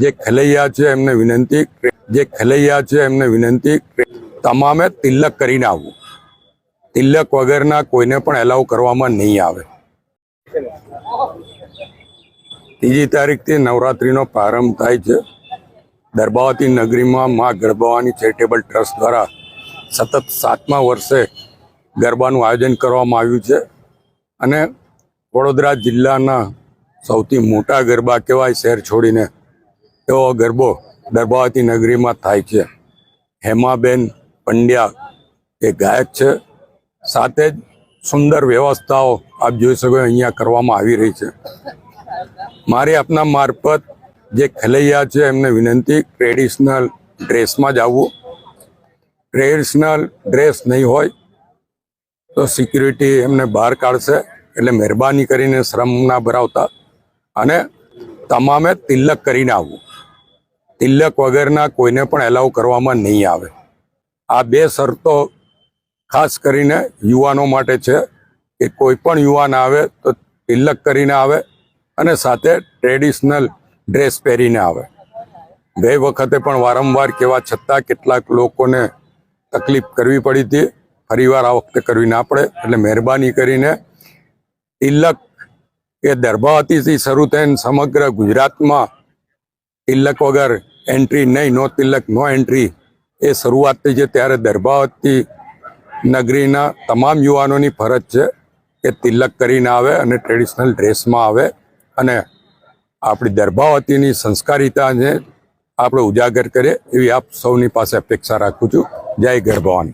જે ખેલૈયા છે એમને વિનંતી, જે ખેલૈયા છે એમને વિનંતી, તમામે તિલક કરીને આવવું તિલક વગરના કોઈને પણ એલાવ કરવામાં નહીં આવે. ત્રીજી તારીખથી નવરાત્રિનો પ્રારંભ થાય છે. દરબાવતી નગરીમાં મા ગરબાવાની ચેરિટેબલ ટ્રસ્ટ દ્વારા સતત સાતમા વર્ષે ગરબાનું આયોજન કરવામાં આવ્યું છે અને વડોદરા જિલ્લાના સૌથી મોટા ગરબા કહેવાય શહેર છોડીને એવો ગરબો દરબાવતી નગરીમાં થાય છે. હેમાબેન પંડ્યા એ ગાયક છે. સાથે જ સુંદર વ્યવસ્થાઓ આપ જોઈ શકો અહીંયા કરવામાં આવી રહી છે. મારી આપના મારફત જે ખેલૈયા છે, એમને વિનંતી, ટ્રેડિશનલ ડ્રેસમાં જ આવવું. ટ્રેડિશનલ ડ્રેસ નહીં હોય તો સિક્યુરિટી એમને બહાર કાઢશે, એટલે મહેરબાની કરીને શ્રમ ના ભરાવતા અને તમામે તિલક કરીને આવવું. તિલક વગરના કોઈને પણ એલાવ કરવામાં નહીં આવે. આ બે શરતો ખાસ કરીને યુવાનો માટે છે કે કોઈ પણ યુવાન આવે તો તિલક કરીને આવે અને સાથે ટ્રેડિશનલ ડ્રેસ પહેરીને આવે. ગઈ વખતે પણ વારંવાર કહેવા છતાં કેટલાક લોકોને તકલીફ કરવી પડી હતી. ફરીવાર આ વખતે કરવી ના પડે એટલે મહેરબાની કરીને તિલક એ દરબાવતીથી શરૂ થઈને સમગ્ર ગુજરાતમાં તિલક વગર એન્ટ્રી નહીં, નો તિલક, નો એન્ટ્રી એ શરૂઆત થઈ છે, ત્યારે દર્ભાવતી નગરીના તમામ યુવાનોની ફરજ છે કે તિલક કરીને આવે અને ટ્રેડિશનલ ડ્રેસમાં આવે. અને આપણી દર્ભાવતીની સંસ્કારિતાને આપણે ઉજાગર કરીએ. એવી આપ સૌની પાસે અપેક્ષા રાખું છું. જય ગરબાવાની